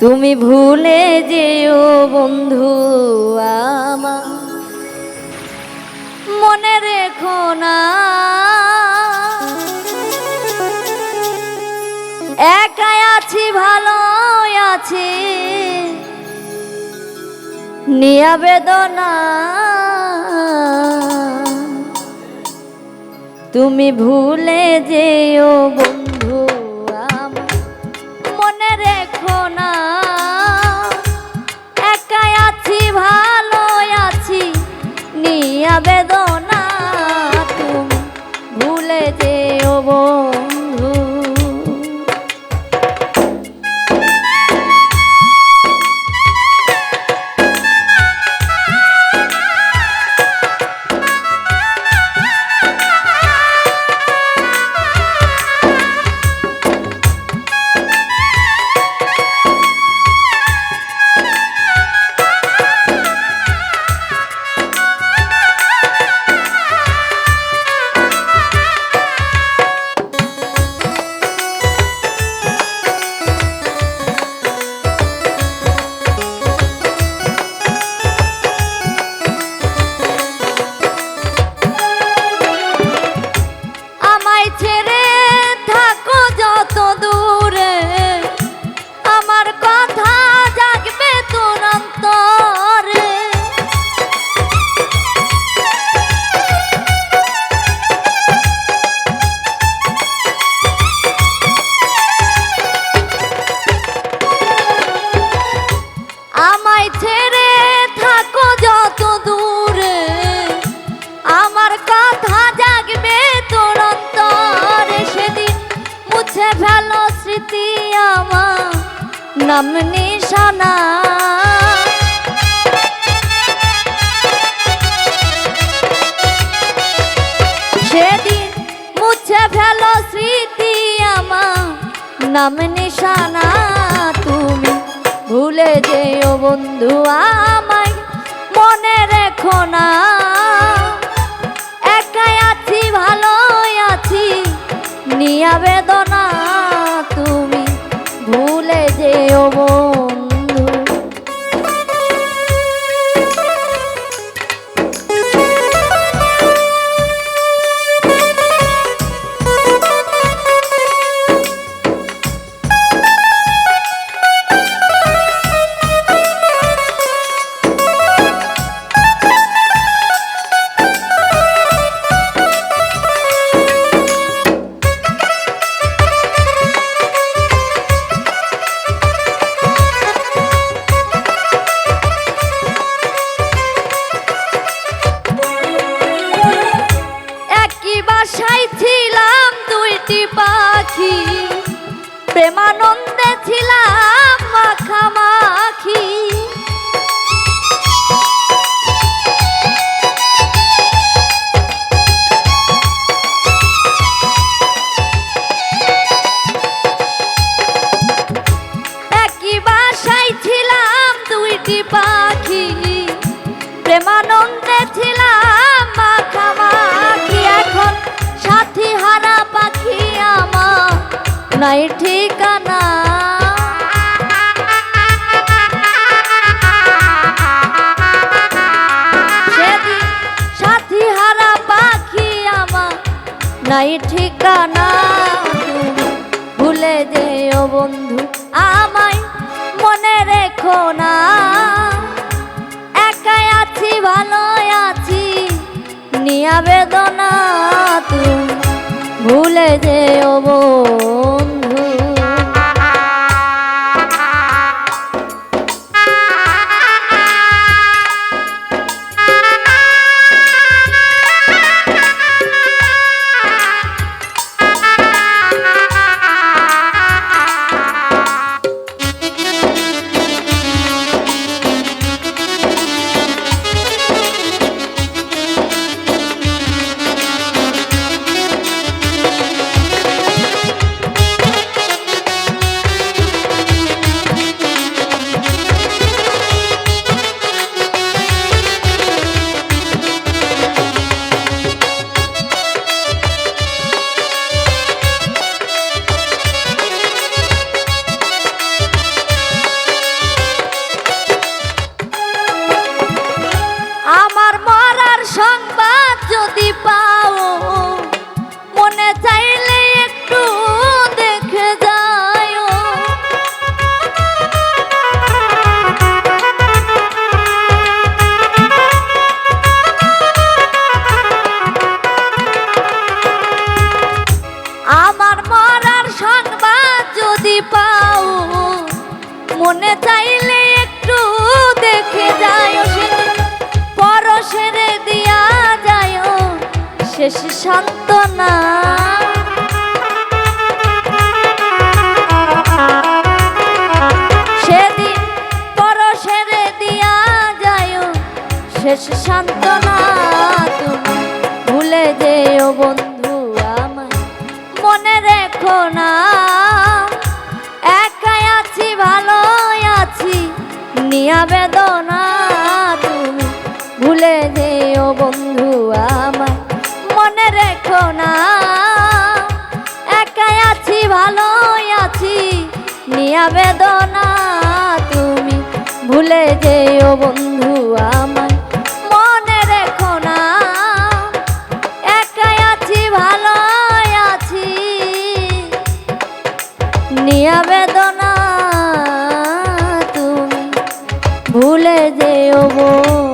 তুমি ভুলে যেও বন্ধু আমার। মনে রেখো না। একাই আছি ভালো আছি। নিয়া বেদনা। তুমি ভুলে যেও বন্ধু নাম নিশানা। সেদিন মুছে ফেলো স্মৃতি আমার, নাম নিশানা। তুমি ভুলে যেও বন্ধু আমায়, মনে রেখো না। ভুলে যেও বন্ধু একই ছিলাম দুইটি পাখি। প্রেমানন্দে ছিলাম মাখামাখি। নাই ঠিকানা। সাথী পাখি আমার নাই ঠিকানা। ভুলে যেও বন্ধু, আমায় মনে রেখো না। একাই আছি ভালো আছি, নিয়া বেদনা তুমি। ভুলে যেও মনে চাইলে একটু দেখে যায় পরশের দিয়া যায় শেষ সান্ত্বনা। সেদিন পরশের দিয়া যায় শেষ সান্ত্বনা তুমি। ভুলে যেও বন্ধু আমার মনে রেখো না। মায়া তুমি ভুলে যেও বন্ধু আমার। মনে রেখো না, একাই আছি ভালো আছি। নিয়া বেদনা তুমি ভুলে যেও বন্ধু আমার। মনে রেখো না, একাই আছি, ভালোই আছি। নিয়া বেদনা ভুলে যেও